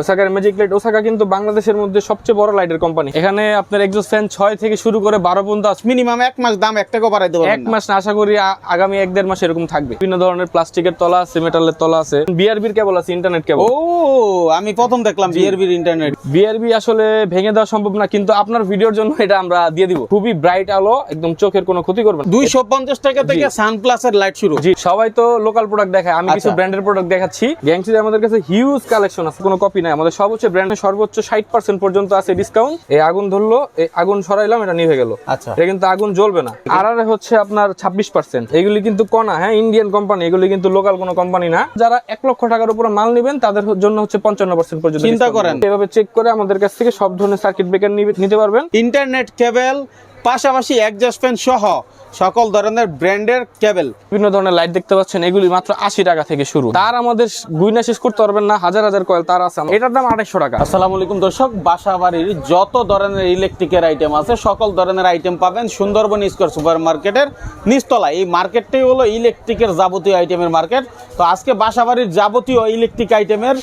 ওসাকার magic light Osaka কিন্তু বাংলাদেশের মধ্যে সবচেয়ে বড় লাইটের কোম্পানি এখানে আপনার এক্সস্ট ফ্যান ছয় থেকে শুরু করে বারো পর্যন্ত আছে। মিনিমাম এক মাস দাম এক টাকা বাড়াইতে এক মাস না আশা করি আগামী এক দেড় মাস এরকম থাকবে। বিভিন্ন ধরনের প্লাস্টিকের তলা আছে মেটালের তলা আছে। বিআরবির কেবল আছে ইন্টারনেট কেবল ও আমি প্রথম দেখলাম বিআরবির ইন্টারনেট বিআরবি আসলে ভেঙে দেওয়া সম্ভব না কিন্তু আপনার ভিডিওর জন্য এটা আমরা দিয়ে দিব। খুবই ব্রাইট আলো একদম চোখের কোনো ক্ষতি করবে না। দুইশো পঞ্চাশ টাকা থেকে সানপ্লাসের লাইট শুরু। জি সবাই তো লোকাল প্রোডাক্ট দেখায় আমি কিছু আচ্ছা। ব্র্যান্ডের প্রোডাক্ট দেখাচ্ছি। গ্যাংসিতে আমাদের কাছে হিউজ কালেকশন আছে কোনো কপি নাই আমাদের সর্বোচ্চ ব্র্যান্ডের সর্বোচ্চ ষাট পার্সেন্ট পর্যন্ত আছে ডিসকাউন্ট এই আগুন ধরলো এই আগুন সরাইলাম এটা নিভে গেল। আচ্ছা। এটা কিন্তু আগুন জ্বলবে না। আর আর হচ্ছে আপনার ছাব্বিশ পার্সেন্ট এগুলি কিন্তু কনা হ্যাঁ ইন্ডিয়ান কোম্পানি এগুলি কিন্তু লোকাল কোনো কোম্পানি না। যারা এক লক্ষ টাকার উপরে মাল নেবেন তাদের জন্য হচ্ছে পঞ্চান্ন পার্সেন্ট পর্যন্ত চিন্তা করেন। এভাবে চেক করে আমাদের কাছ থেকে সব ধরনের সার্কিট ব্রেকার নিতে পারবেন। ইন্টারনেট কেবল পাশাপাশি অ্যাডজাস্ট ফ্যান সহ সকল ধরনের ব্র্যান্ডের কেবল বিভিন্ন ধরনের লাইট দেখতে পাচ্ছেন এগুলি মাত্র আশি টাকা থেকে শুরু। তার আমাদের গুইনা শেষ করতে পারবেন না হাজার হাজার কয়েল তার আছে। এটার দাম আড়াইশো টাকা। আসসালামু আলাইকুম দর্শক বাসা বাড়ির যত ধরনের ইলেকট্রিকের আইটেম আছে সকল ধরনের আইটেম পাবেন সুন্দরবন স্কোয়ার সুপার মার্কেটের নিচতলা এই মার্কেটটাই হলো ইলেকট্রিকের যাবতীয় আইটেমের মার্কেট তো আজকে বাসা বাড়ির যাবতীয় ইলেকট্রিক আইটেমের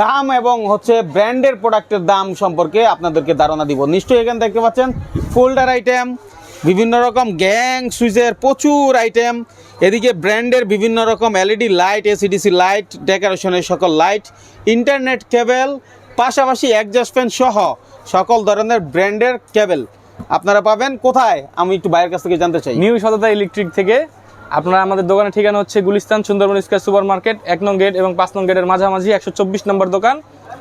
দাম এবং হচ্ছে ব্র্যান্ডের প্রোডাক্টের দাম সম্পর্কে আপনাদেরকে ধারণা দিব। নিশ্চয়ই এখানে দেখতে পাচ্ছেন ফোল্ডার আইটেম বিভিন্ন রকম গ্যাং সুইচের প্রচুর আইটেম। এদিকে ব্র্যান্ডের বিভিন্ন রকম এলইডি লাইট, এসিডিসি লাইট, ডেকোরেশনের সকল লাইট, ইন্টারনেট কেবেল, পাশাপাশি অ্যাডজাস্ট ফ্যান সহ সকল ধরনের ব্র্যান্ডের কেবেল। আপনারা পাবেন কোথায়? আমি একটু বাইরের কাছ থেকে জানতে চাই। নিউ সততা ইলেকট্রিক থেকে আপনারা আমাদের দোকানের ঠিকানা হচ্ছে Gulistan Sundarban square super market এক নং গেট এবং পাঁচ নং গেটের মাঝামাঝি একশো চব্বিশ নম্বর দোকান।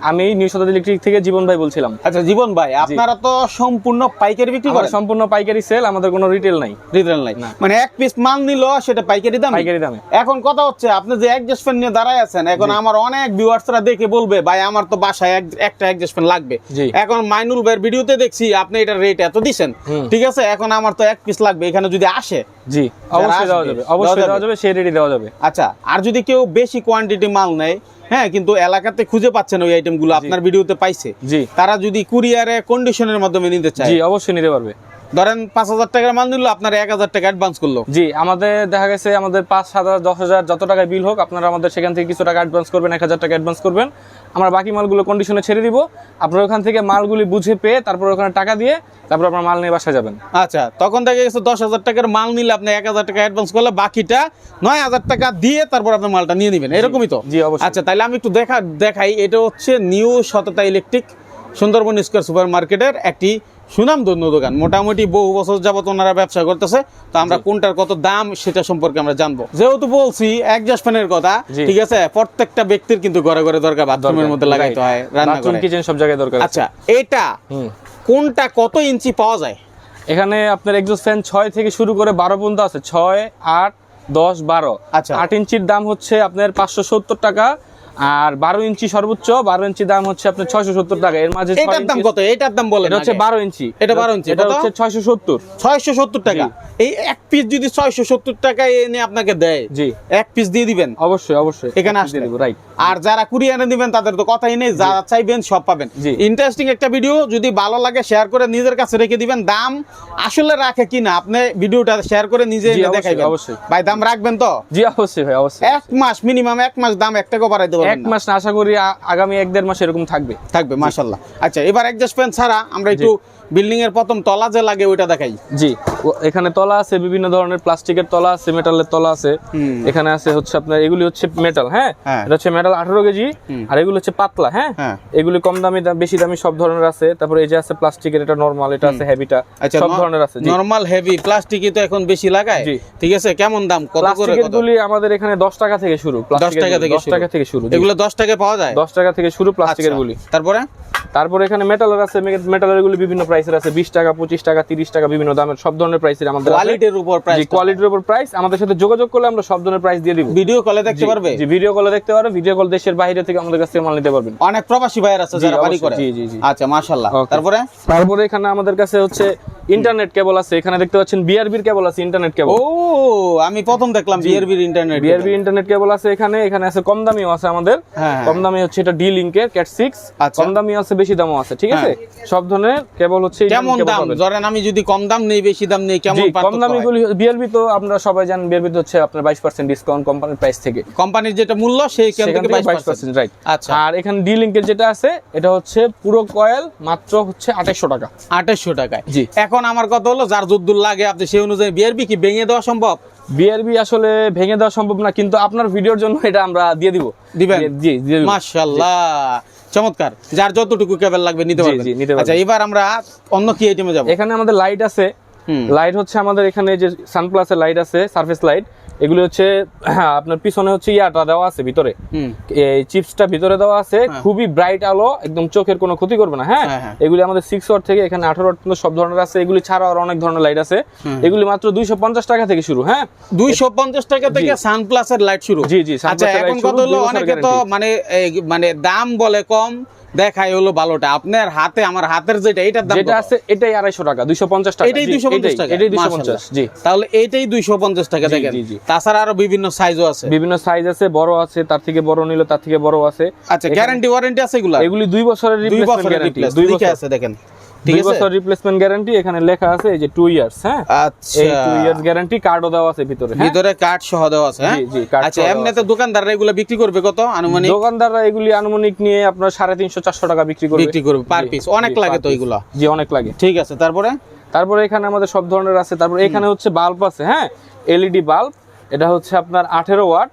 আমি নিউ সততা ইলেকট্রিক থেকে জীবন ভাই বলছিলাম। আচ্ছা জীবন ভাই আপনারা তো সম্পূর্ণ পাইকারি বিক্রি করেন? সম্পূর্ণ পাইকারি সেল আমাদের কোনো রিটেল নাই। রিটেল নাই। মানে এক পিস মাল নিল সেটা পাইকারি দাম? পাইকারি দামে। এখন কথা হচ্ছে আপনি যে অ্যাডজাস্ট ফ্যান নিয়ে দাঁড়ায় আছেন এখন আমার অনেক ভিউয়ার্সরা দেখে বলবে ভাই আমার তো বাসায় একটা অ্যাডজাস্ট ফ্যান লাগবে। এখন মাইনুল ভাইয়ের ভিডিওতে দেখছি আপনি এটার রেট এত দিছেন। ঠিক আছে? এখন আমার তো এক পিস লাগবে এখানে যদি আসে জি অবশ্যই দেওয়া যাবে অবশ্যই দেওয়া যাবে। সেই রেডি দেওয়া যাবে। আচ্ছা আর যদি কেউ বেশি কোয়ান্টিটি মাল নেয় হ্যাঁ কিন্তু এলাকাতে খুঁজে পাচ্ছেন ওই আইটেমগুলো আপনার ভিডিওতে পাইছে। জি। তারা যদি কুরিয়ারে কন্ডিশনের মাধ্যমে নিতে চায়। জি অবশ্যই নিতে পারবে। ধরেন পাঁচ হাজার টাকার মাল নিল আপনার এক হাজার টাকা অ্যাডভান্স করল। জি আমাদের দেখা গেছে আমাদের পাঁচ সাত হাজার দশ হাজার যত টাকায় বিল হোক আপনারা আমাদের সেখান থেকে কিছু টাকা অ্যাডভান্স করবেন এক হাজার টাকা অ্যাডভান্স করবেন। আমরা বাকি মালগুলো কন্ডিশনে ছেড়ে দিব। আপনার ওখান থেকে মালগুলি বুঝে পেয়ে তারপর ওখানে টাকা দিয়ে তারপর আপনার মাল নিয়ে বাসা যাবেন। আচ্ছা তখন দেখা গেছে দশ হাজার টাকার মাল নিলে আপনি এক হাজার টাকা অ্যাডভান্স করলে বাকিটা নয় হাজার টাকা দিয়ে তারপর আপনি মালটা নিয়ে নেবেন। এরকমই তো? জি, অবশ্যই। আচ্ছা তাহলে আমি একটু দেখা দেখাই। এটা হচ্ছে নিউ সততা ইলেকট্রিক সুন্দরবন স্কোয়ার সুপার মার্কেটের একটি সুনাম ধন্য দোকান। মোটামুটি বহু বছর যাবত ওনারা ব্যবসা করতেছে তো আমরা কোনটার কত দাম সেটা সম্পর্কে আমরা জানব। যেহেতু বলছি অ্যাডজাস্ট ফ্যানের কথা ঠিক আছে? প্রত্যেকটা ব্যক্তির কিন্তু ঘরে ঘরে দরকার বাথরুমের মধ্যে লাগাইতে হয় রান্না কিচেন সব জায়গায় দরকার আচ্ছা এটা কোনটা কত ইঞ্চি পাওয়া যায়? এখানে আপনার এক্সস্ট ফ্যান ছয় থেকে শুরু করে বারো পর্যন্ত আছে ছয় আট দশ বারো। আচ্ছা। আট ইঞ্চির দাম হচ্ছে আপনার পাঁচশো সত্তর টাকা আর বারো ইঞ্চি সর্বোচ্চ বারো ইঞ্চি দাম হচ্ছে আপনার ছয়শো সত্তর টাকা। এর মাঝে এটার দাম কত? এটার দাম বলে এটা হচ্ছে বারো ইঞ্চি। এটা 12 ইঞ্চি, এটা হচ্ছে ছয়শো সত্তর। ছয়শো সত্তর টাকা। এই এক পিস যদি ছয়শো সত্তর টাকা এনে আপনাকে দেয় জি। এক পিস দিয়ে দিবেন? অবশ্যই অবশ্যই। এখানে আসলে রাইট আর যারা কুরিয়ারে দিবেন তাদের তো কথাই নেই যারা চাইবেন সব পাবেন। জি। ইন্টারেস্টিং একটা ভিডিও যদি ভালো লাগে শেয়ার করে নিজের কাছে রেখে দিবেন। দাম আসলে রাখে কিনা আপনি ভিডিওটা শেয়ার করে নিজে দেখাইবেন। অবশ্যই। ভাই দাম রাখবেন তো? জি অবশ্যই ভাই অবশ্যই। এক মাস মিনিমাম এক মাস দাম এক টাকা বাড়াইতে এক মাস আশা করি আগামী এক দেড় মাস এরকম থাকবে। থাকবে মাশাল্লাহ আচ্ছা এবার অ্যাডজাস্ট ফ্যান ছাড়া আমরা একটু বিল্ডিং এর প্রথম তলা যে লাগে ওইটা দেখাই। জি এখানে তলা আছে বিভিন্ন ধরনের প্লাস্টিকের তলা আছে মেটালের তলা আছে। এখানে আছে হচ্ছে আপনার এগুলি হচ্ছে মেটাল হ্যাঁ? হ্যাঁ। এটা হচ্ছে মেটাল আঠারো কেজি আর এগুলো হচ্ছে পাতলা হ্যাঁ? হ্যাঁ। এগুলি কম দামি বেশি দামি সব ধরনের আছে। তারপরে এই যে আছে প্লাস্টিকের এটা নরমাল এটা আছে হেভিটা আচ্ছা সব ধরনের আছে জি। নরমাল হেভি প্লাস্টিকই তো এখন বেশি লাগায়। জি। ঠিক আছে কেমন দাম? কত করে প্লাস্টিকের কত? গুলি আমাদের এখানে দশ টাকা থেকে শুরু প্লাস্টিকের টাকা গুলি, থেকে দশ শুরু। টাকা থেকে শুরু এগুলো দশ টাকা পাওয়া যায়? দশ টাকা থেকে শুরু প্লাস্টিকের আচ্ছা। গুলি তারপরে? তারপরে এখানে মেটালের আছে মেটালের গুলি বিভিন্ন প্রাইসের আছে বিশ টাকা পঁচিশ টাকা তিরিশ টাকা বিভিন্ন দামের সব ধরনের প্রাইসের আমাদের কোয়ালিটির উপর প্রাইস কোয়ালিটির উপর প্রাইস আমাদের সাথে যোগাযোগ করলে আমরা সব ধরনের প্রাইস দিয়ে দিব। ভিডিও কলে দেখতে পারবে? জি ভিডিও কলে দেখতে পারবে ভিডিও কল দেশের বাইরে থেকে আমাদের কাছ মাল নিতে পারবেন। অনেক প্রবাসী ভাইয়ের আছে যারা বাড়ি করে। জি, জি, জি। আচ্ছা মাশাআল্লাহ। তারপরে? তারপরে এখানে আমাদের কাছে হচ্ছে ইন্টারনেট কেবল আছে এখানে দেখতে পাচ্ছেন বিআরবির কেবল আছে ইন্টারনেট কেবল ও আমি প্রথম দেখলাম বিআরবির ইন্টারনেট বিআরবি ইন্টারনেট কেবল আছে এখানে এখানে আছে কম দামিও আছে আমাদের। হ্যাঁ, কম দামি হচ্ছে এটা ডি লিংকের ক্যাট সিক্স আচ্ছা। কম দামি আছে বেশি দামও আছে ঠিক আছে? সব ধরনের কেবল হচ্ছে কেমন দাম? ধরেন আমি যদি কম দাম নেই বেশি দাম নেই কেমন কম দামি গুলি বিআরবি তো আপনারা সবাই জানেন বিআরবি তো হচ্ছে আপনার বাইশ পার্সেন্ট ডিসকাউন্ট কোম্পানির প্রাইস থেকে। কোম্পানির যেটা মূল্য সেই সেখান থেকে থেকে বাইশ বাইশ পার্সেন্ট রাইট আচ্ছা। আর এখানে ডি লিঙ্কের যেটা আছে এটা হচ্ছে পুরো কয়েল মাত্র হচ্ছে আঠাইশশো টাকা। আঠাশশো টাকায়। জি। এখন আমার কথা হলো যার যদ্দুর লাগে আপনি সেই অনুযায়ী বিআরবি কি ভেঙে দেওয়া সম্ভব? বিআরবি আসলে ভেঙে দেওয়া সম্ভব না কিন্তু আপনার ভিডিওর জন্য এটা আমরা দিয়ে দিব। দিবেন? জি মাশাল্লাহ। চমৎকার যার যতটুকু কেবল লাগবে নিতে পারবেন। আচ্ছা এবার আমরা অন্য কি আইটেমে যাব। এখানে আমাদের লাইট আছে। লাইট হচ্ছে আমাদের এখানে যে সানপ্লাসের লাইট আছে সারফেস লাইট এগুলো হচ্ছে আপনার পিছনে হচ্ছে ইয়াটা দেওয়া আছে ভিতরে। এই চিপসটা ভিতরে দেওয়া আছে হ্যাঁ। খুবই ব্রাইট আলো একদম চোখের কোনো ক্ষতি করবে না হ্যাঁ? হ্যাঁ, হ্যাঁ। এগুলি আমাদের সিক্স ওয়াট থেকে এখানে আঠারো ওয়াট পর্যন্ত সব ধরনের আছে এগুলি ছাড়াও আর অনেক ধরনের লাইট আছে। এগুলি মাত্র দুইশো পঞ্চাশ টাকা থেকে শুরু হ্যাঁ? দুইশো পঞ্চাশ টাকা থেকে সানপ্লাসের লাইট শুরু। জি, জি, আচ্ছা এখন কথা শুরু, হলো অনেকে তো মানে মানে দাম বলে কম দেখাই হলো ভালোটা আপনার হাতে আমার হাতের যেটা এটার দাম যেটা আছে এটাই আড়াইশো টাকা দুইশো পঞ্চাশ টাকা। এটাই জি, দুইশো পঞ্চাশ এটাই- টাকা। এটাই দুইশো মাশাআল্লাহ। পঞ্চাশ জি। তাহলে দুইশো পঞ্চাশ টাকা দেখেন। তাছাড়া আরও বিভিন্ন সাইজও আছে। বিভিন্ন সাইজ আছে বড় আছে তার থেকে বড় নিলে তার থেকে বড় আছে। আচ্ছা গ্যারান্টি ওয়ারেন্টি আছে এগুলা এগুলি 2 বছরের রিপ্লেসমেন্ট গ্যারান্টি রিপ্লেস দুই বছর। আছে দেখেন। দুই বছর রিপ্লেসমেন্ট গ্যারান্টি এখানে লেখা আছে এই যে ইয়ার্স হ্যাঁ? আচ্ছা। এই টু ইয়ার্স গ্যারান্টি কার্ডও দেওয়া আছে ভিতরে হ্যাঁ? ভিতরে সহ দেওয়া আছে হ্যাঁ? জি, জি, কাঠ আচ্ছা এমনিতে দোকানদাররা এগুলো বিক্রি করবে কত আনুমানিক? দোকানদাররা এগুলি আনুমানিক নিয়ে আপনার সাড়ে তিনশো চারশো টাকা বিক্রি করবে। বিক্রি করবে পার পিস অনেক লাগে তো। এগুলা। জি অনেক লাগে। ঠিক আছে তারপরে? তারপরে এখানে আমাদের সব ধরনের আছে। তারপরে এখানে হচ্ছে বাল্ব আছে হ্যাঁ? এলইডি বাল্ব এটা হচ্ছে আপনার আঠেরো ওয়াট।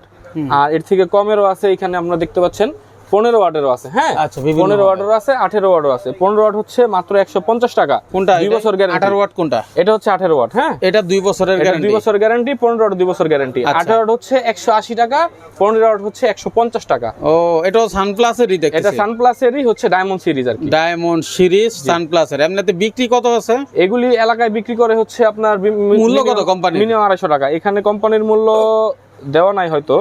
আর এর থেকে কমেরও আছে এখানে আপনারা দেখতে পাচ্ছেন পনেরো ওয়াটেরও আছে হ্যাঁ? আচ্ছা, পনেরো ওয়াটেরও আছে আঠেরো ওয়াটও আছে। পনেরো ওয়াট হচ্ছে মাত্র একশো পঞ্চাশ টাকা। কোনটা? দুই বছর গ্যারান্টি আঠারো ওয়াট কোনটা? এটা হচ্ছে আঠেরো ওয়াট হ্যাঁ? এটা দুই বছরের দুই বছর গ্যারান্টি পনেরো ওয়াট দুই বছর গ্যারান্টি আচ্ছা। আঠারো ওয়াট হচ্ছে একশো আশি টাকা পনেরো ওয়াট হচ্ছে একশো পঞ্চাশ টাকা। ও এটাও সানপ্লাসেরই এটা দেখতেছি সানপ্লাসেরই হচ্ছে ডায়মন্ড সিরিজ আর কি। ডায়মন্ড সিরিজ সানপ্লাসের। এমনিতে বিক্রি কত আছে? এগুলি এলাকায় বিক্রি করে হচ্ছে আপনার মূল্য কত কোম্পানি মিনিমাম আড়াইশো টাকা। এখানে কোম্পানির মূল্য দেওয়া নাই হয়তো।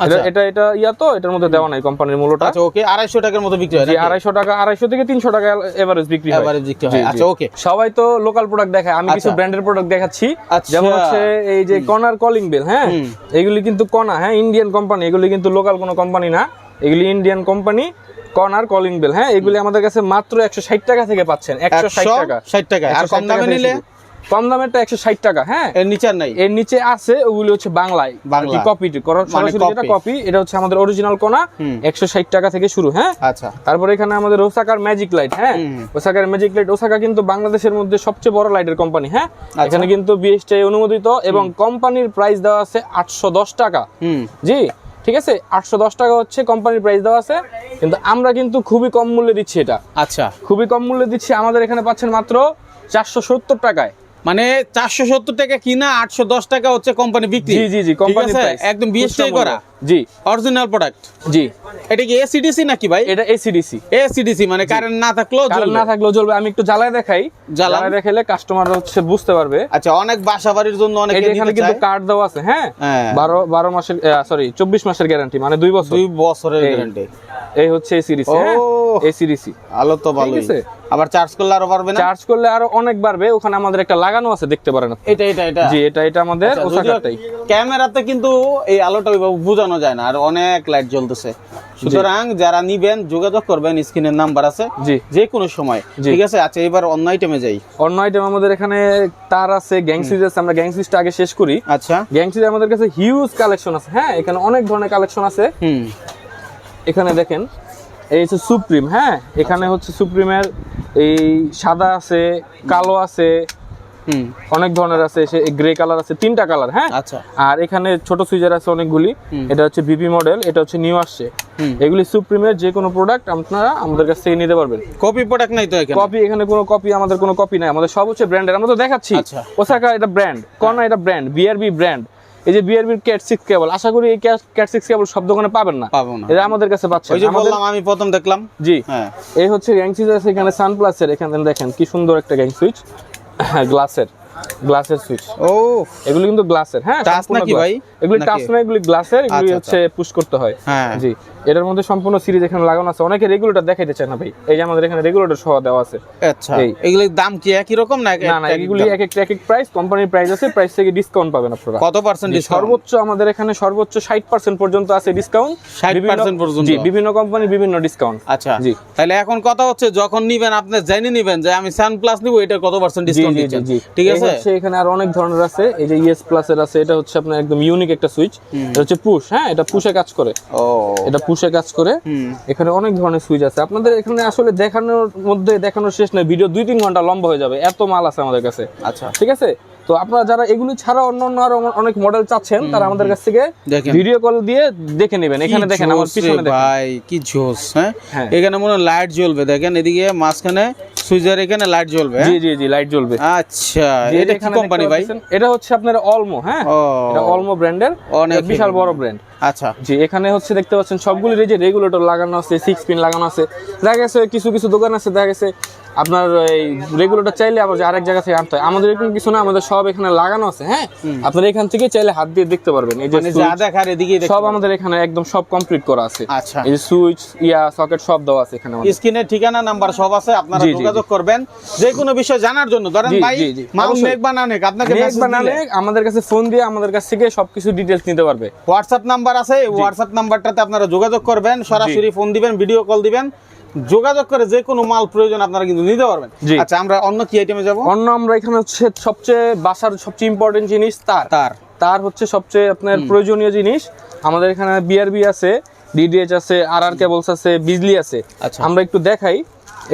এটা- এটা এটা ইয়া তো এটার মধ্যে দেওয়া নাই কোম্পানির মূল্যটা। আচ্ছা ওকে আড়াইশো টাকার মতো বিক্রি হয় যে নাকি? আড়াইশো টাকা আড়াইশো থেকে তিনশো টাকা এভারেজ বিক্রি হয়। Average বিক্রি হয়। আচ্ছা, okay. সবাই তো লোকাল প্রোডাক্ট দেখায় আমি কিছু আচ্ছা। ব্র্যান্ডের প্রোডাক্ট দেখাচ্ছি। আচ্ছা। যেমন হচ্ছে এই যে কনার কলিং বেল হ্যাঁ? এগুলি কিন্তু কনা হ্যাঁ? ইন্ডিয়ান কোম্পানি এগুলি কিন্তু লোকাল কোনো কোম্পানি না। এগুলি ইন্ডিয়ান কোম্পানি কনার কলিং বেল হ্যাঁ? এগুলি আমাদের কাছে মাত্র একশো ষাট টাকা থেকে পাচ্ছেন। একশো ষাট টাকা। ষাট টাকা। আর কম দামে নিলে। কম দামেরটা একশো ষাট টাকা হ্যাঁ? এর নিচে নাই। এর নিচে আছে ওগুলি হচ্ছে বাংলায়। বাংলা। কপি সরাসরি যেটা কপি এটা হচ্ছে আমাদের অরিজিনাল কোনা একশো ষাট টাকা থেকে শুরু হ্যাঁ? আচ্ছা। তারপরে এখানে আমাদের ওসাকার ম্যাজিক লাইট হ্যাঁ? ওসাকার ম্যাজিক লাইট ওসাকা কিন্তু বাংলাদেশের মধ্যে সবচেয়ে বড় লাইটের কোম্পানি হ্যাঁ? আচ্ছা। এখানে কিন্তু বিএসটিআই অনুমোদিত এবং কোম্পানির প্রাইস দেওয়া আছে আটশো দশ টাকা। জি? ঠিক আছে? আটশো দশ টাকা হচ্ছে কোম্পানির প্রাইস দেওয়া আছে। কিন্তু আমরা কিন্তু খুবই কম মূল্যে দিচ্ছি এটা। আচ্ছা। খুবই কম মূল্যে দিচ্ছি আমাদের এখানে পাচ্ছেন মাত্র চারশো সত্তর টাকায়। মানে চারশো সত্তর টাকা কিনা আটশো দশ টাকা হচ্ছে কোম্পানি বিক্রি। জি জি জি? প্রাইস একদম বিএসটি করা। জি। অরিজিনাল প্রোডাক্ট জি। এটা কি এসিডিসি নাকি ভাই? এটা এসিডিসি এসিডিসি মানে কারেন্ট না থাকলেও। না থাকলেও জ্বলবে। আমি একটু জ্বালায় দেখাই। জ্বালায় কাস্টমার হচ্ছে বুঝতে পারবে। আচ্ছা অনেক জন্য অনেকে এখানে কিন্তু কার্ড দেওয়া আছে হ্যাঁ? হ্যাঁ। বারো বারো মাসের সরি চব্বিশ মাসের গ্যারান্টি মানে দুই বছর। দুই বছরের গ্যারান্টি এই হচ্ছে এসিডিসি হ্যাঁ? এসিডিসি আলো তো ভালোই। আছে। আবার চার্জ করলে আরও পারবে না? চার্জ করলে আরও অনেক বাড়বে। ওখানে আমাদের একটা লাগানো আছে দেখতে পারেন। এটা এটা এটা। জি এটা এটা আমাদের আচ্ছা, ক্যামেরাতে কিন্তু এই আলোটা ওইভাবে বোঝানো যায় না আর অনেক লাইট জ্বলতেছে। সুতরাং যারা নিবেন যোগাযোগ করবেন স্ক্রিনের নাম্বার আছে যে কোনো সময়। ঠিক আছে? আচ্ছা এবার অন্য আইটেমে যাই। অন্য আইটেম আমাদের এখানে তার আছে গ্যাং সিরিজ আছে আমরা গ্যাং সিরিজটা আগে শেষ করি। আচ্ছা। গ্যাং সিরিজ আমাদের কাছে হিউজ কালেকশন আছে। হ্যাঁ এখানে অনেক ধরনের কালেকশন আছে। হুম। এখানে দেখেন এই হচ্ছে সুপ্রিম হ্যাঁ? এখানে হচ্ছে সুপ্রিমের এই সাদা আছে কালো আছে অনেক ধরনের আছে সে গ্রে কালার আছে তিনটা কালার হ্যাঁ? আচ্ছা। আর এখানে ছোট সুইজার আছে অনেকগুলি এটা হচ্ছে ভিপি মডেল এটা হচ্ছে নিউ আসছে। এগুলি সুপ্রিমের যে কোনো প্রোডাক্ট আপনারা আমাদের কাছ থেকে নিতে পারবেন। কপি প্রোডাক্ট নাই তো এখানে? কপি এখানে কোনো কপি আমাদের কোনো কপি নাই আমাদের সব হচ্ছে ব্র্যান্ডের আমরা তো দেখাচ্ছি। আচ্ছা। ওসাকা এটা ব্র্যান্ড কর্না এটা ব্র্যান্ড বিআরবি ব্র্যান্ড এই যে বিআরবির ক্যাট সিক্স কেবল আশা করি এই ক্যাট সিক্স কেবল সব দোকানে পাবেন না। পাবো না। এটা আমাদের কাছে পাচ্ছেন ওই যে বললাম আমি প্রথম দেখলাম। জি। হ্যাঁ। এই হচ্ছে গ্যাং সুইচ আছে এখানে সানপ্লাসের এখানে দেখেন কি সুন্দর একটা গ্যাং সুইচ গ্লাসের। গ্লাসের সুইচ ও এগুলো কিন্তু গ্লাসের হ্যাঁ নাকি ভাই? এগুলি? টাচ না এগুলি গ্লাসের এগুলি হচ্ছে পুশ করতে হয়। হ্যাঁ। জি। এটার মধ্যে সম্পূর্ণ সিরিজ এখানে লাগানো আছে। অনেকে রেগুলেটর দেখাইতে চায় না ভাই। এই যে আমাদের এখানে রেগুলেটর সহ দেওয়া আছে। আচ্ছা। এগুলির দাম কি একই রকম না না না এক এগুলি এক এক এক প্রাইস কোম্পানির প্রাইস আছে প্রাইস থেকে ডিসকাউন্ট পাবেন আপনারা। কত পার্সেন্ট সর্বোচ্চ আমাদের এখানে সর্বোচ্চ ষাট পার্সেন্ট পর্যন্ত আছে ডিসকাউন্ট 60% পর্যন্ত? জি বিভিন্ন কোম্পানি বিভিন্ন ডিসকাউন্ট আচ্ছা। জি। তাহলে এখন কথা হচ্ছে যখন নিবেন আপনি জেনে নিবেন যে আমি সান প্লাস নিব এটা কত পার্সেন্ট ডিসকাউন্ট দিচ্ছেন? ঠিক এই আছে? এখানে আর অনেক ধরনের আছে। এই যে ইএস প্লাস এর আছে এটা হচ্ছে আপনার একদম ইউনিক একটা সুইচ এটা হচ্ছে পুশ হ্যাঁ? এটা পুশে কাজ করে। এটা পুশে কাজ করে। এখানে অনেক ধরনের সুইচ আছে। আপনাদের এখানে আসলে দেখানোর মধ্যে দেখানোর শেষ নয় ভিডিও দুই তিন ঘণ্টা লম্বা হয়ে যাবে। এত মাল আছে আমাদের কাছে। আচ্ছা। ঠিক আছে? তো আপনারা যারা এগুলি ছাড়া অন্য অন্য আরও অনেক মডেল চাচ্ছেন তারা আমাদের কাছ থেকে ভিডিও কল দিয়ে দেখে নেবেন। এখানে দেখেন আমার পিছনে ভাই কি জোস হ্যাঁ? হ্যাঁ। এখানে মনে লাইট জ্বলবে দেখেন এদিকে মাঝখানে সুইজার এখানে লাইট জ্বলবে হ্যাঁ? জি জি জি লাইট জ্বলবে। আচ্ছা এটা কি কোম্পানি ভাই? এটা হচ্ছে আপনার অলমো হ্যাঁ? এটা অলমো ব্র্যান্ডের অনেক বিশাল বড় ব্র্যান্ড আচ্ছা। জি এখানে হচ্ছে দেখতে পাচ্ছেন সবগুলির এই যে রেগুলেটর লাগানো আছে সিক্স পিন লাগানো আছে। দেখা গেছে কিছু কিছু দোকান আছে দেখা গেছে আপনার এই রেগুলেটর চাইলে আবার যে আরেক জায়গা থেকে আনতে হয়। আমাদের এরকম কিছু না আমাদের সব এখানে লাগানো আছে হ্যাঁ? আপনারা এখান থেকে চাইলে হাত দিয়ে দেখতে পারবেন। এই যে মানে যা দেখার এদিকে সব আমাদের এখানে একদম সব কমপ্লিট করা আছে। আচ্ছা। এই যে সুইচ ইয়া সকেট সব দেওয়া আছে এখানে আমাদের। স্ক্রিনে ঠিকানা নাম্বার সব আছে আপনারা যোগাযোগ করবেন। যে কোনো বিষয় জানার জন্য ধরেন ভাই মাল মেঘ আপনাকে আমাদের কাছে ফোন দিয়ে আমাদের কাছ থেকে সবকিছু ডিটেলস নিতে পারবে। হোয়াটসঅ্যাপ নাম্বার আছে হোয়াটসঅ্যাপ নাম্বারটাতে আপনারা যোগাযোগ করবেন সরাসরি ফোন দিবেন ভিডিও কল দিবেন। যোগাযোগ করে যে কোনো মাল প্রয়োজন আপনারা কিন্তু নিতে পারবেন। আচ্ছা আমরা অন্য কি আইটেমে যাব? অন্য আমরা এখানে হচ্ছে সবচেয়ে বাসার সবচেয়ে ইম্পর্টেন্ট জিনিস তার। তার। তার হচ্ছে সবচেয়ে আপনার প্রয়োজনীয় জিনিস। আমাদের এখানে বিআরবি আছে ডিডিএইচ আছে আর আর কেবলস আছে বিজলি আছে। আচ্ছা। আমরা একটু দেখাই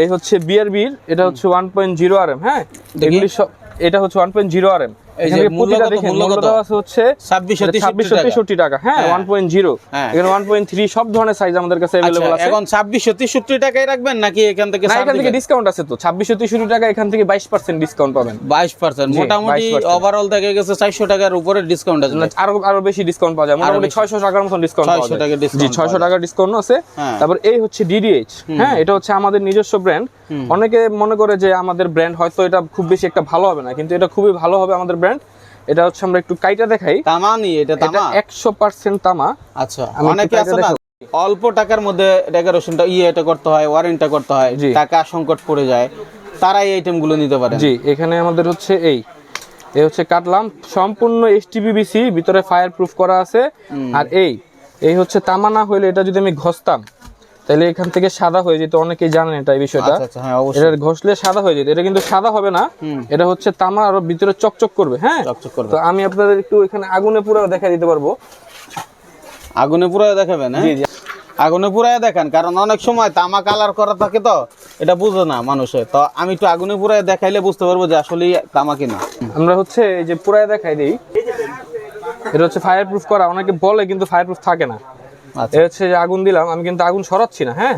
এই হচ্ছে বিআরবির এটা হচ্ছে one point zero R M হ্যাঁ? এগুলি সব এটা হচ্ছে one point zero R M এই যে মূল্য প্রতিটা কত, দেখেন মূল্য মূল্য কত? দেওয়া আছে হচ্ছে টাকা। হ্যাঁ। One point zero. এখানে ওয়ান পয়েন্ট থ্রি সব ধরনের সাইজ আমাদের কাছে আছে। এখন টাকায় রাখবেন নাকি এখান থেকে এখান থেকে ডিসকাউন্ট আছে তো। টাকা এখান থেকে ডিসকাউন্ট পাবেন। বাইশ পার্সেন্ট জি, মোটামুটি ওভারঅল দেখা গেছে চারশো টাকার উপরে ডিসকাউন্ট আছে। আরও আরও বেশি ডিসকাউন্ট পাওয়া যায়। মোটামুটি ছয়শো টাকার মতন ডিসকাউন্ট পাওয়া 600 যায়। টাকার জি discount ছয়শো টাকার ডিসকাউন্ট আছে। হ্যাঁ। তারপর এই হচ্ছে ডিডিএইচ হ্যাঁ এটা হচ্ছে আমাদের নিজস্ব ব্র্যান্ড অনেকে মনে করে যে আমাদের ব্র্যান্ড হয়তো এটা খুব বেশি একটা ভালো হবে না কিন্তু এটা খুবই ভালো হবে আমাদের ব্র্যান্ড এটা হচ্ছে আমরা একটু কাইটা দেখাই। তামা নি এটা তামা? একশো পার্সেন্ট তামা। আচ্ছা অনেকে আছে না অল্প টাকার মধ্যে ডেকোরেশনটা ইয়ে এটা করতে হয় ওয়ারেন্টটা করতে হয় জি। টাকা সংকট পড়ে যায়। তারা এই আইটেমগুলো নিতে পারে। জি এখানে আমাদের হচ্ছে এই। এই হচ্ছে কাটলাম সম্পূর্ণ এইচটিবিবিসি ভিতরে ফায়ার প্রুফ করা আছে। আর এই এই হচ্ছে তামা না হইলে এটা যদি আমি ঘষতাম তাহলে এখান থেকে সাদা হয়ে যেত অনেকেই জানেন এটা এই বিষয়টা। আচ্ছা আচ্ছা হ্যাঁ এটা ঘষলে সাদা হয়ে যেত এটা কিন্তু সাদা হবে না। এটা হচ্ছে তামা আর ভিতরে চকচক করবে হ্যাঁ? চকচক করবে। তো আমি আপনাদের একটু এখানে আগুনে পুরো দেখা দিতে পারব। আগুনে পুরায় দেখাবেন হ্যাঁ? আগুনে পুরায় দেখান কারণ অনেক সময় তামা কালার করা থাকে তো এটা বুঝে না মানুষে। তো আমি একটু আগুনে পুরায় দেখাইলে বুঝতে পারব যে আসলে তামা কিনা। আমরা হচ্ছে এই যে পুরাই দেখাই দিই এটা হচ্ছে ফায়ার প্রুফ করা অনেকে বলে কিন্তু ফায়ার প্রুফ থাকে না। আচ্ছা। হচ্ছে যে আগুন দিলাম আমি কিন্তু আগুন সরাচ্ছি না হ্যাঁ?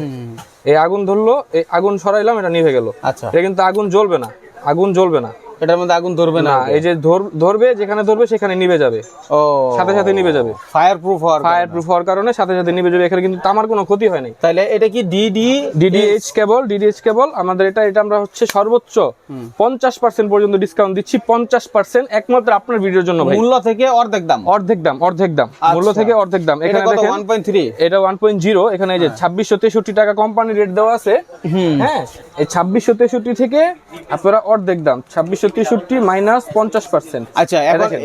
এই আগুন ধরলো এই আগুন সরাইলাম এটা নিভে গেল। আচ্ছা। এটা কিন্তু আগুন জ্বলবে না আগুন জ্বলবে না। এটার মধ্যে আগুন ধরবে না। এই যে ধর- ধরবে যেখানে ধরবে সেখানে নিভে যাবে। ও। সাথে সাথে নিভে যাবে। ফায়ার প্রুফ হওয়ার ফায়ার প্রুফ হওয়ার কারণে সাথে সাথে নিভে যাবে। এখানে কিন্তু তামার কোনো ক্ষতি হয় নাই। তাহলে এটা কি DD DDH cable DDH cable আমাদের এটা এটা আমরা হচ্ছে সর্বোচ্চ পঞ্চাশ পার্সেন্ট পর্যন্ত ডিসকাউন্ট দিচ্ছি। পঞ্চাশ পার্সেন্ট একমাত্র আপনার ভিডিওর জন্য মূল্য থেকে অর্ধেক দাম। অর্ধেক দাম অর্ধেক দাম। মূল্য আচ্ছা। থেকে অর্ধেক দাম। এখানে দেখেন ওয়ান পয়েন্ট থ্রি এটা ওয়ান পয়েন্ট জিরো এখানে এই যে ছাব্বিশশো তেষট্টি টাকা কোম্পানি রেট দেওয়া আছে। হ্যাঁ এই ছাব্বিশশো তেষট্টি থেকে আপনারা অর্ধেক দাম। ছাব্বিশশো তেষট্টি মাইনাস পঞ্চাশ পার্সেন্ট আচ্ছা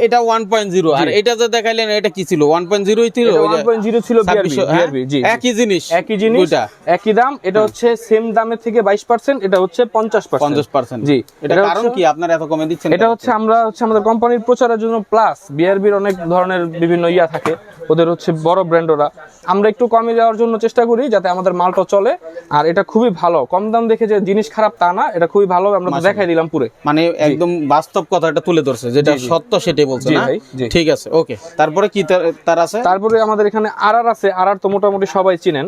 এটা ওয়ান পয়েন্ট জিরো আর এটা যে দেখাইলেন এটা কি ছিল? ওয়ান পয়েন্ট জিরোই ছিল? ওয়ান পয়েন্ট জিরো ছিল বিআরবি 2600, হ্যাঁ? একই জিনিস একই জিনিস দুইটা। একই দাম এটা হচ্ছে সেম দামের থেকে বাইশ পার্সেন্ট এটা হচ্ছে পঞ্চাশ পঞ্চাশ পার্সেন্ট জি এটা এটা কারণ কি? আপনারা এত কমে দিচ্ছেন এটা হচ্ছে আমরা হচ্ছে আমাদের কোম্পানির প্রচারের জন্য প্লাস বিআরবির অনেক ধরনের বিভিন্ন ইয়া থাকে। ওদের হচ্ছে বড় ব্র্যান্ড ওরা। আমরা একটু কমে যাওয়ার জন্য চেষ্টা করি যাতে আমাদের মালটা চলে আর এটা খুবই ভালো। কম দাম দেখে যে জিনিস খারাপ তা না এটা খুবই ভালো আমরা দেখাই দিলাম পুরে। মানে একদম বাস্তব কথাটা তুলে ধরছে যেটা। সত্য সেটাই বলছে না? ঠিক আছে ওকে। তারপরে কি তার- আছে? তারপরে আমাদের এখানে আর আর আছে আর আর তো মোটামুটি সবাই চিনেন।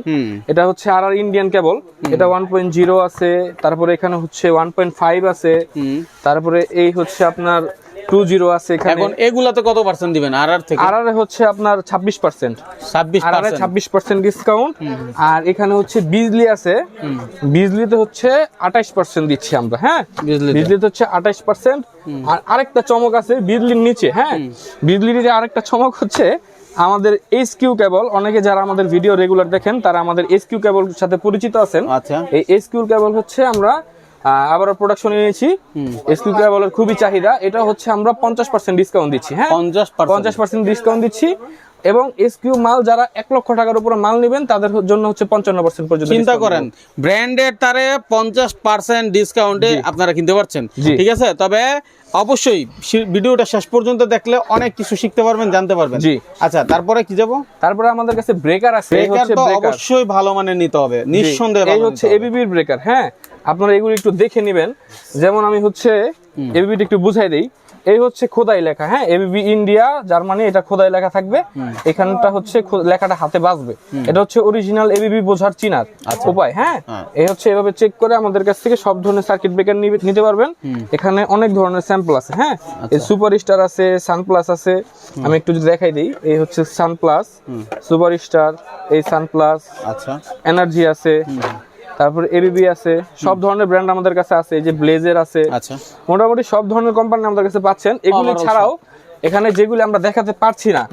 এটা হচ্ছে আর আর ইন্ডিয়ান কেবল এটা ওয়ান পয়েন্ট জিরো আছে তারপরে এখানে হচ্ছে ওয়ান পয়েন্ট ফাইভ আছে তারপরে এই হচ্ছে আপনার জিরো আছে এখানে। এখন এগুলাতে কত পার্সেন্ট দিবেন? আর আর থেকে? আর আর হচ্ছে আপনার ছাব্বিশ পার্সেন্ট ছাব্বিশ আর আরে ছাব্বিশ পার্সেন্ট ডিসকাউন্ট আর এখানে হচ্ছে বিজলি আছে। বিজলিতে হচ্ছে আঠাইশ পার্সেন্ট দিচ্ছি আমরা হ্যাঁ? বিজলিতে। হচ্ছে আঠাইশ পার্সেন্ট আর আরেকটা চমক আছে বিজলির নিচে হ্যাঁ? বিজলির যে আরেকটা চমক হচ্ছে আমাদের এস কিউ কেবল অনেকে যারা আমাদের ভিডিও রেগুলার দেখেন তারা আমাদের এস কিউ কেবল সাথে পরিচিত আছেন। আচ্ছা। এই এস কিউ কেবল হচ্ছে আমরা আবারও প্রোডাকশন এনেছি এস কিউ খুবই চাহিদা। এটা হচ্ছে আমরা পঞ্চাশ পার্সেন্ট ডিসকাউন্ট দিচ্ছি হ্যাঁ? পঞ্চাশ পার্সেন্ট ডিসকাউন্ট দিচ্ছি। এবং এসকিউ মাল যারা এক লক্ষ টাকার উপরে মাল নেবেন তাদের জন্য হচ্ছে পঞ্চান্ন পার্সেন্ট পর্যন্ত চিন্তা করেন ব্র্যান্ডের তারে পঞ্চাশ পার্সেন্ট ডিসকাউন্টে আপনারা কিনতে পারছেন। ঠিক আছে? তবে অবশ্যই ভিডিওটা শেষ পর্যন্ত দেখলে অনেক কিছু শিখতে পারবেন জানতে পারবেন। জি। আচ্ছা তারপরে কি যাব? তারপরে আমাদের কাছে ব্রেকার আছে ব্রেকার তো অবশ্যই ভালো মানের নিতে হবে নিঃসন্দেহে এই হচ্ছে। এবিবির ব্রেকার হ্যাঁ? আপনারা এগুলো একটু দেখে নেবেন। যেমন আমি হচ্ছে এবিবিটা একটু বুঝাই দেই। এই হচ্ছে খোদাই লেখা হ্যাঁ? এবিবি ইন্ডিয়া জার্মানি এটা খোদাই লেখা থাকবে। এখানটা হচ্ছে লেখাটা হাতে বাজবে। এটা হচ্ছে অরিজিনাল এবিবি বোঝার চিনার উপায় হ্যাঁ? হ্যাঁ। এই হচ্ছে এভাবে চেক করে আমাদের কাছ থেকে সব ধরনের সার্কিট ব্রেকার নিতে পারবেন। এখানে অনেক ধরনের স্যাম্পল আছে হ্যাঁ? এই সুপার স্টার আছে সানপ্লাস আছে। আমি একটু যদি দেখাই দিই এই হচ্ছে সানপ্লাস সুপার স্টার এই সানপ্লাস আচ্ছা। এনার্জি আছে। তারপর এবিবি আছে সব ধরনের ব্র্যান্ড আমাদের কাছে আছে এই যে ব্লেজার আছে। আচ্ছা। মোটামুটি সব ধরনের কোম্পানি আমাদের কাছে পাচ্ছেন। এগুলি ছাড়াও এখানে যেগুলি আমরা দেখাতে পারছি না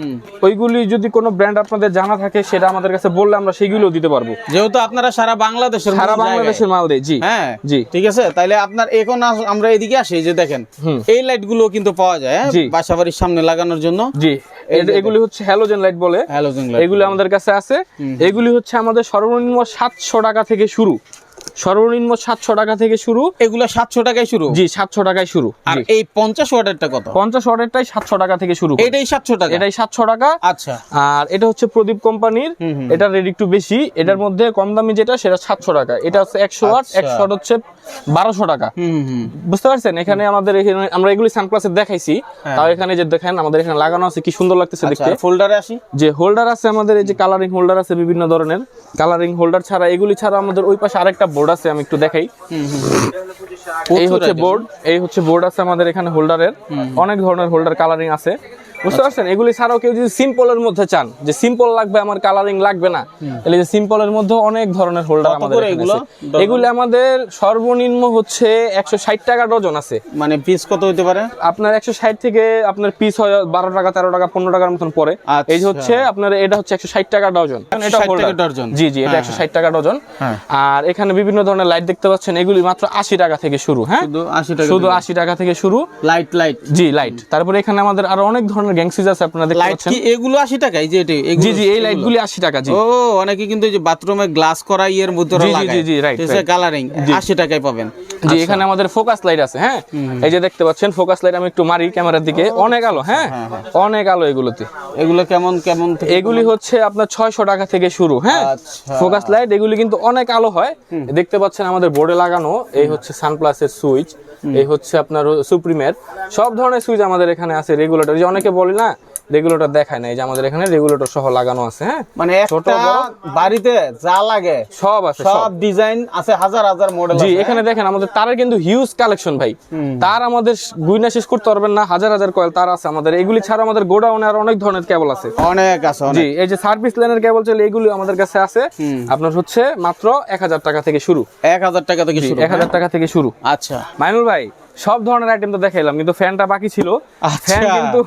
ওইগুলি যদি কোনো ব্র্যান্ড আপনাদের জানা থাকে সেটা আমাদের কাছে বললে আমরা সেগুলো দিতে পারব। যেহেতু আপনারা সারা বাংলাদেশের সারা বাংলাদেশের মাল দেয় জি। হ্যাঁ জি। ঠিক আছে? তাইলে আপনার এখন আমরা এদিকে আসি যে দেখেন এই লাইটগুলো কিন্তু পাওয়া যায় হ্যাঁ? জি। বাসা বাড়ির সামনে লাগানোর জন্য। জি। এগুলি হচ্ছে হ্যালোজেন লাইট বলে। হ্যালোজেন লাইট এগুলি আমাদের কাছে আছে। এগুলি হচ্ছে আমাদের সর্বনিম্ন সাতশো টাকা থেকে শুরু। সর্বনিম্ন সাতশো টাকা থেকে শুরু। এগুলো সাতশো টাকায় শুরু? জি সাতশো টাকায় শুরু। আর এই পঞ্চাশ ওয়াটেরটা কত? পঞ্চাশ অর্ডারটাই সাতশো টাকা থেকে শুরু এটাই সাতশো টাকা? এটাই সাতশো টাকা। আচ্ছা। আর এটা হচ্ছে প্রদীপ কোম্পানির। এটা রেড একটু বেশি। এটার মধ্যে কম দামি যেটা সেটা সাতশো টাকা। এটা হচ্ছে একশো ওয়াট আচ্ছা। একশো ওয়াট হচ্ছে বারোশো টাকা। বুঝতে পারছেন? এখানে আমাদের এখানে আমরা এগুলি সানপ্লাসে দেখাইছি। তাও এখানে যে দেখেন আমাদের এখানে লাগানো আছে কি সুন্দর লাগতেছে আচ্ছা দেখতে। ফোল্ডারে আসি? যে হোল্ডার আছে আমাদের এই যে কালারিং হোল্ডার আছে বিভিন্ন ধরনের। কালারিং হোল্ডার ছাড়া এগুলি ছাড়া আমাদের ওই পাশে আরেকটা বোর্ড আছে আমি একটু দেখাই। এই হচ্ছে বোর্ড এই হচ্ছে বোর্ড আছে আমাদের এখানে হোল্ডারের অনেক ধরনের হোল্ডার কালারিং আছে। বুঝতে পারছেন? এগুলি ছাড়াও কেউ যদি সিম্পলের মধ্যে চান যে সিম্পল লাগবে আমার কালারিং লাগবে না তাহলে যে সিম্পলের মধ্যে অনেক ধরনের হোল্ডার আমাদের এগুলো? এগুলি আমাদের সর্বনিম্ন হচ্ছে একশো ষাট টাকা ডজন আছে। মানে পিস কত পারে? আপনার একশো ষাট থেকে আপনার পিস হয় বারো টাকা তেরো টাকা পনেরো টাকার মতন পরে আচ্ছা। এই হচ্ছে আপনার এটা হচ্ছে একশো ষাট টাকা ডজন। এটা 160 টাকা holder। ডজন। জি জি এটা হ্যাঁ, একশো ষাট টাকা ডজন। হ্যাঁ। আর এখানে বিভিন্ন ধরনের লাইট দেখতে পাচ্ছেন এগুলি মাত্র আশি টাকা থেকে শুরু হ্যাঁ? শুধু আশি টাকা থেকে। শুরু। লাইট লাইট জি লাইট তারপরে এখানে আমাদের আরও অনেক ধরনের গ্যাংসিজ আছে আপনারা দেখতে লাইট পাচ্ছেন। কি এগুলো আশি টাকা এই যে এটা জি জি এই এগুলো? লাইটগুলি আশি টাকা জি। ও অনেকে কিন্তু এই যে বাথরুমে গ্লাস করা ইয়ের মধ্যে জি, জি, জি, জি, right. কালারিং আশি টাকায় পাবেন। জি আচ্ছা। এখানে আমাদের ফোকাস লাইট আছে হ্যাঁ? এই যে দেখতে পাচ্ছেন ফোকাস লাইট আমি একটু মারি ক্যামেরার দিকে। অনেক আলো হ্যাঁ? অনেক আলো এগুলোতে। এগুলো কেমন কেমন এগুলি হচ্ছে আপনার ছয়শো টাকা থেকে শুরু হ্যাঁ? আচ্ছা। ফোকাস লাইট এগুলি কিন্তু অনেক আলো হয়। দেখতে পাচ্ছেন আমাদের বোর্ডে লাগানো এই হচ্ছে সানপ্লাসের সুইচ এই হচ্ছে আপনার সুপ্রিমের সব ধরনের সুইচ আমাদের এখানে আছে রেগুলেটর যে অনেকে বলি না রেগুলেটর দেখায় না। এই যে আমাদের এখানে রেগুলেটর সহ লাগানো আছে হ্যাঁ? মানে ছোট বাড়িতে যা লাগে সব আছে সব সব। ডিজাইন আছে হাজার হাজার মডেল জি এখানে দেখেন আমাদের তারের কিন্তু হিউজ কালেকশন ভাই। তার আমাদের গুইনা শেষ করতে পারবেন না হাজার হাজার কয়েল তার আছে আমাদের। এগুলি ছাড়া আমাদের গোডাউনে আর অনেক ধরনের কেবল আছে। অনেক আছে জি এই যে সার্ভিস লাইনের কেবল চলে এগুলি আমাদের কাছে আছে। আপনার হচ্ছে মাত্র এক হাজার টাকা থেকে শুরু। এক হাজার টাকা থেকে শুরু এক হাজার টাকা থেকে শুরু। আচ্ছা। মাইনুল ভাই সব ধরনের আইটেম তো দেখাইলাম কিন্তু ফ্যানটা বাকি ছিল। আচ্ছা। ফ্যান কিন্তু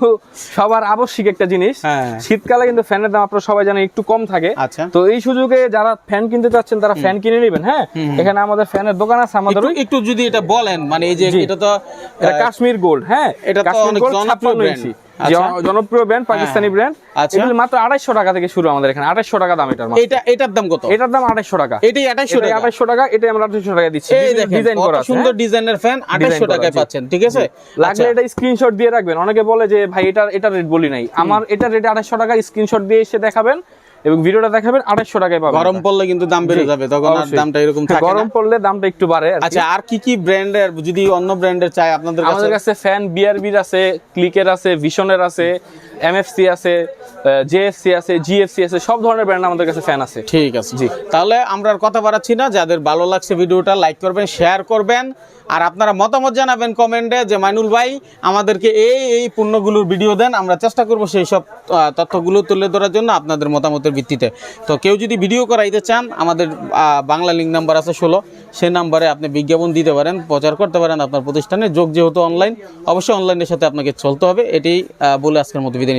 সবার আবশ্যিক একটা জিনিস। হ্যাঁ। শীতকালে কিন্তু ফ্যানের দাম আপনারা সবাই জানেন একটু কম থাকে। আচ্ছা। তো এই সুযোগে যারা ফ্যান কিনতে চাচ্ছেন তারা ফ্যান কিনে নেবেন হ্যাঁ? এখানে আমাদের ফ্যানের দোকান আছে আমাদের একটু যদি এটা বলেন মানে এই যে এটা তো এটা কাশ্মীর গোল্ড হ্যাঁ? এটা তো কাশ্মীর অনেক গোল্ড জনপ্রিয় 56 ইঞ্চি। আচ্ছা। জনপ্রিয় ব্র্যান্ড পাকিস্তানি ব্র্যান্ড আচ্ছা। এগুলি মাত্র আড়াইশো টাকা থেকে শুরু আমাদের এখানে। আড়াইশো টাকা দাম এটার এটা এটার দাম কত? এটার দাম আড়াইশো টাকা। এটাই আঠাইশো টাকা। আড়াইশো টাকা এটাই আমরা আড়াইশো টাকা দিচ্ছি। ডিজাইন করা সুন্দর? ডিজাইনের ফ্যান আঠাইশো টাকায় পাচ্ছেন ঠিক আছে? লাগলে আচ্ছা। এটা স্ক্রিনশট দিয়ে রাখবেন। অনেকে বলে যে ভাই এটার এটা রেট বলি নাই। আমার এটা রেট আড়াইশো টাকা স্ক্রিনশট দিয়ে এসে দেখাবেন। এবং ভিডিওটা দেখাবেন আড়াইশো টাকায় পাবেন। গরম পড়লে কিন্তু দাম বেড়ে যাবে তখন আর দামটা এরকম থাকে গরম পড়লে দামটা একটু বাড়ে আচ্ছা আর কি কি ব্র্যান্ডের যদি অন্য ব্র্যান্ডের চাই আপনাদের কাছে? আমাদের কাছে ফ্যান বিআরবির আছে ক্লিকের আছে ভিশনের আছে এমএফসি আছে জেএফসি আছে জিএফসি আছে সব ধরনের ব্র্যান্ড আমাদের কাছে ফ্যান আছে। ঠিক আছে। জি। তাহলে আমরা আর কথা বাড়াচ্ছি না যাদের ভালো লাগছে ভিডিওটা লাইক করবেন শেয়ার করবেন আর আপনারা মতামত জানাবেন কমেন্টে যে মাইনুল ভাই আমাদেরকে এই এই পণ্যগুলোর ভিডিও দেন আমরা চেষ্টা করব সেই সব তথ্যগুলো তুলে ধরার জন্য আপনাদের মতামতের ভিত্তিতে। তো কেউ যদি ভিডিও করাইতে চান, আমাদের বাংলা লিঙ্ক নাম্বার আছে ষোলো সেই নাম্বারে আপনি বিজ্ঞাপন দিতে পারেন, প্রচার করতে পারেন আপনার প্রতিষ্ঠানে। যোগ যেহেতু অনলাইন অবশ্যই অনলাইনের সাথে আপনাকে চলতে হবে। এটি বলে আজকের মতো বিদায়।